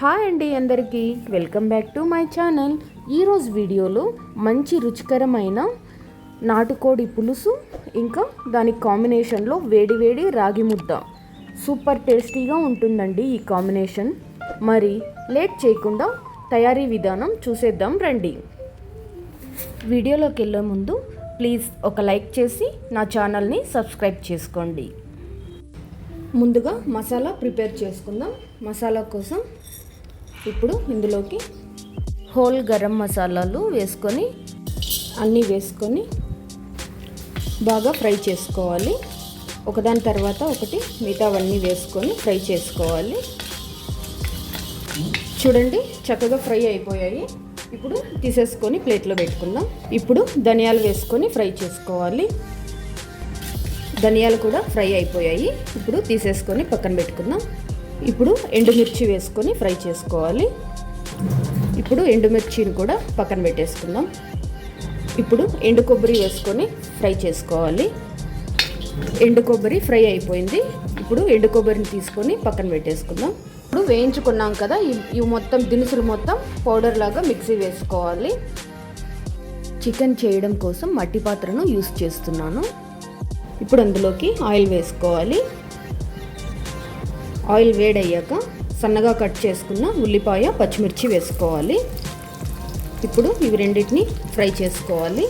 Hi అండి అందరికీ. Welcome back to my channel ఈరోజు వీడియోలో మంచి రుచికరమైన నాటుకోడి పులుసు ఇంకా దాని కాంబినేషన్లో వేడివేడి రాగి ముద్ద. సూపర్ టేస్టీగా ఉంటుందండి ఈ కాంబినేషన్ మరి లేట్ చేయకుండా తయారీ విధానం చూసేద్దాం రండి. వీడియోలోకి వెళ్ళే ముందు ప్లీజ్ ఒక లైక్ చేసి నా ఛానల్ని సబ్స్క్రైబ్ చేసుకోండి. ముందుగా మసాలా ప్రిపేర్ చేసుకుందాం. మసాలా కోసం ఇప్పుడు ఇందులోకి హోల్ గరం మసాలాలు వేసుకొని అన్నీ వేసుకొని బాగా ఫ్రై చేసుకోవాలి. ఒకదాని తర్వాత ఒకటి మిగతావన్నీ వేసుకొని ఫ్రై చేసుకోవాలి. చూడండి చక్కగా ఫ్రై అయిపోయాయి. ఇప్పుడు తీసేసుకొని ప్లేట్లో పెట్టుకుందాం. ఇప్పుడు ధనియాలు వేసుకొని ఫ్రై చేసుకోవాలి. ధనియాలు కూడా ఫ్రై అయిపోయాయి. ఇప్పుడు తీసేసుకొని పక్కన పెట్టుకుందాం. ఇప్పుడు ఎండుమిర్చి వేసుకొని ఫ్రై చేసుకోవాలి. ఇప్పుడు ఎండుమిర్చిని కూడా పక్కన పెట్టేసుకుందాం. ఇప్పుడు ఎండు కొబ్బరి వేసుకొని ఫ్రై చేసుకోవాలి. ఎండు కొబ్బరి ఫ్రై అయిపోయింది. ఇప్పుడు ఎండు కొబ్బరిని తీసుకొని పక్కన పెట్టేసుకుందాం. ఇప్పుడు వేయించుకున్నాం కదా ఇవి ఇవి మొత్తం దినుసులు మొత్తం పౌడర్ లాగా మిక్సీ వేసుకోవాలి. చికెన్ చేయడం కోసం మట్టి పాత్రను యూస్ చేస్తున్నాను. ఇప్పుడు అందులోకి ఆయిల్ వేసుకోవాలి. ఆయిల్ వేడయ్యాక సన్నగా కట్ చేసుకున్న ఉల్లిపాయ పచ్చిమిర్చి వేసుకోవాలి. ఇప్పుడు ఇవి రెండింటిని ఫ్రై చేసుకోవాలి.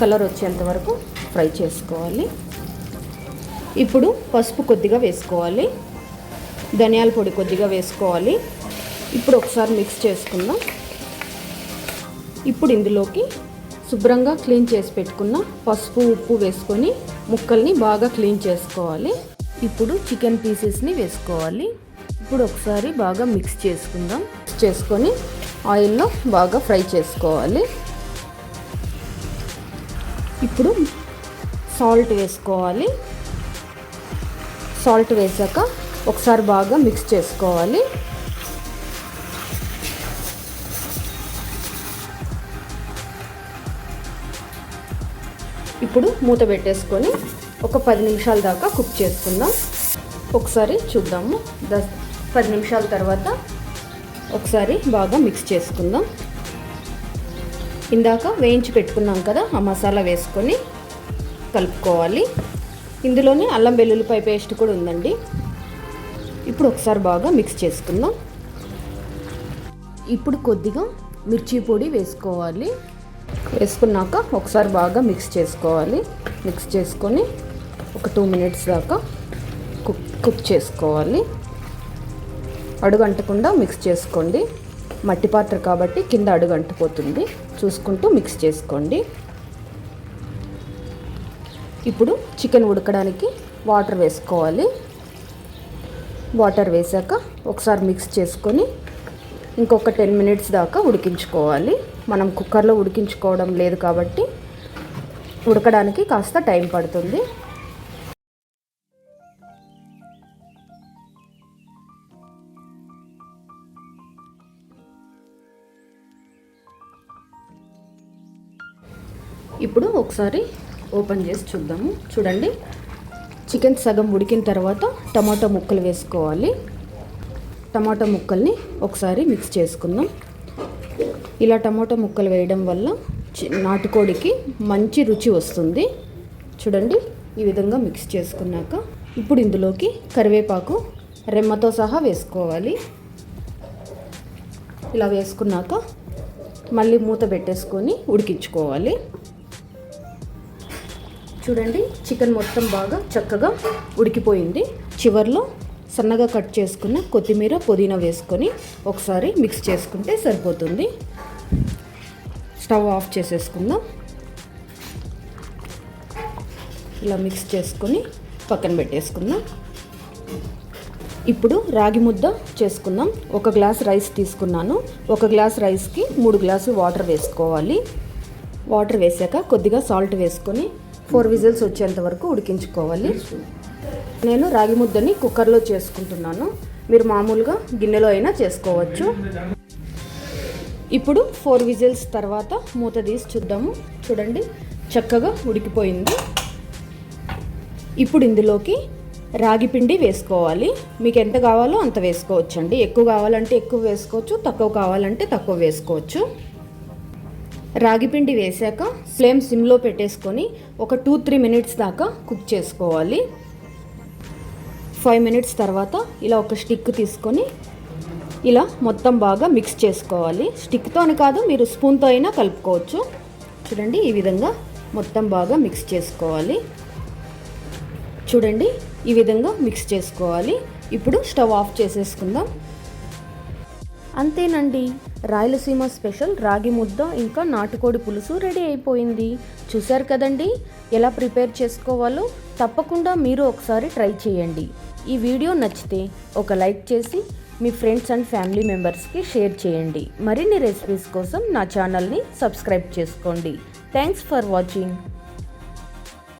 కలర్ వచ్చేంత వరకు ఫ్రై చేసుకోవాలి. ఇప్పుడు పసుపు కొద్దిగా వేసుకోవాలి. ధనియాల పొడి కొద్దిగా వేసుకోవాలి. ఇప్పుడు ఒకసారి మిక్స్ చేసుకుందాం ఇప్పుడు ఇందులోకి శుభ్రంగా క్లీన్ చేసి పెట్టుకున్న పసుపు ఉప్పు వేసుకొని ముక్కల్ని బాగా క్లీన్ చేసుకోవాలి. ఇప్పుడు చికెన్ పీసెస్ని వేసుకోవాలి. ఇప్పుడు ఒకసారి బాగా మిక్స్ చేసుకుందాం. మిక్స్ చేసుకొని ఆయిల్లో బాగా ఫ్రై చేసుకోవాలి. ఇప్పుడు సాల్ట్ వేసుకోవాలి. సాల్ట్ వేసాక ఒకసారి బాగా మిక్స్ చేసుకోవాలి. ఇప్పుడు మూత పెట్టేసుకొని ఒక పది నిమిషాల దాకా కుక్ చేసుకుందాం. ఒకసారి చూద్దాము. దస్ పది నిమిషాల తర్వాత ఒకసారి బాగా మిక్స్ చేసుకుందాం. ఇందాక వేయించి పెట్టుకున్నాం కదా ఆ మసాలా వేసుకొని కలుపుకోవాలి. ఇందులోనే అల్లం వెల్లుల్లిపాయ పేస్ట్ కూడా ఉందండి. ఇప్పుడు ఒకసారి బాగా మిక్స్ చేసుకుందాం. ఇప్పుడు కొద్దిగా మిర్చి పొడి వేసుకోవాలి. వేసుకున్నాక ఒకసారి బాగా మిక్స్ చేసుకోవాలి. మిక్స్ చేసుకొని ఒక టూ మినిట్స్ దాకా కుక్ కుక్ చేసుకోవాలి. అడుగు అంటకుండా మిక్స్ చేసుకోండి. మట్టి పాత్ర కాబట్టి కింద అడుగంటుపోతుంది. చూసుకుంటూ మిక్స్ చేసుకోండి. ఇప్పుడు చికెన్ ఉడకడానికి వాటర్ వేసుకోవాలి. వాటర్ వేసాక ఒకసారి మిక్స్ చేసుకొని ఇంకొక టెన్ మినిట్స్ దాకా ఉడికించుకోవాలి. మనం కుక్కర్లో ఉడికించుకోవడం లేదు కాబట్టి ఉడకడానికి కాస్త టైం పడుతుంది. ఇప్పుడు ఒకసారి ఓపెన్ చేసి చూద్దాము. చూడండి. చికెన్ సగం ఉడికిన తర్వాత టమాటో ముక్కలు వేసుకోవాలి. టమాటో ముక్కల్ని ఒకసారి మిక్స్ చేసుకుందాం. ఇలా టమాటో ముక్కలు వేయడం వల్ల నాటుకోడికి మంచి రుచి వస్తుంది. చూడండి ఈ విధంగా మిక్స్ చేసుకున్నాక ఇప్పుడు ఇందులోకి కరివేపాకు రెమ్మతో సహా వేసుకోవాలి. ఇలా వేసుకున్నాక మళ్ళీ మూత పెట్టేసుకొని ఉడికించుకోవాలి. చూడండి చికెన్ మొత్తం బాగా చక్కగా ఉడికిపోయింది. చివర్లో సన్నగా కట్ చేసుకున్న కొత్తిమీర పుదీనా వేసుకొని ఒకసారి మిక్స్ చేసుకుంటే సరిపోతుంది. స్టవ్ ఆఫ్ చేసేసుకుందాం. ఇలా మిక్స్ చేసుకొని పక్కన పెట్టేసుకుందాం. ఇప్పుడు రాగి ముద్ద చేసుకుందాం. ఒక గ్లాస్ రైస్ తీసుకున్నాను. ఒక గ్లాస్ రైస్కి మూడు గ్లాసులు వాటర్ వేసుకోవాలి. వాటర్ వేసాక కొద్దిగా సాల్ట్ వేసుకొని ఫోర్ విజిల్స్ వచ్చేంత వరకు ఉడికించుకోవాలి. నేను రాగి ముద్దని కుక్కర్లో చేసుకుంటున్నాను. మీరు మామూలుగా గిన్నెలో అయినా చేసుకోవచ్చు. ఇప్పుడు ఫోర్ విజిల్స్ తర్వాత మూత తీసి చూద్దాము. చూడండి చక్కగా ఉడికిపోయింది. ఇప్పుడు ఇందులోకి రాగి పిండి వేసుకోవాలి. మీకు ఎంత కావాలో అంత వేసుకోవచ్చండి. ఎక్కువ కావాలంటే ఎక్కువ వేసుకోవచ్చు తక్కువ కావాలంటే తక్కువ వేసుకోవచ్చు. రాగి పిండి వేసాక ఫ్లేమ్ సిమ్లో పెట్టేసుకొని ఒక టూ త్రీ మినిట్స్ దాకా కుక్ చేసుకోవాలి. ఫైవ్ మినిట్స్ తర్వాత ఇలా ఒక స్టిక్ తీసుకొని ఇలా మొత్తం బాగా మిక్స్ చేసుకోవాలి. స్టిక్తో అని కాదు మీరు స్పూన్తో అయినా కలుపుకోవచ్చు. చూడండి ఈ విధంగా మొత్తం బాగా మిక్స్ చేసుకోవాలి. చూడండి ఈ విధంగా మిక్స్ చేసుకోవాలి. ఇప్పుడు స్టవ్ ఆఫ్ చేసేసుకుందాం. అంతేనండి. రాయలసీమ స్పెషల్ రాగి ముద్ద ఇంకా నాటుకోడి పులుసు రెడీ అయిపోయింది. చూశారు కదండి? ఎలా ప్రిపేర్ చేసుకోవాలో తప్పకుండా మీరు ఒకసారి ట్రై చేయండి. ఈ వీడియో నచ్చితే ఒక లైక్ చేసి మీ ఫ్రెండ్స్ అండ్ ఫ్యామిలీ మెంబర్స్కి షేర్ చేయండి. మరిన్ని రెసిపీస్ కోసం నా ఛానల్ని సబ్స్క్రైబ్ చేసుకోండి. Thanks for watching.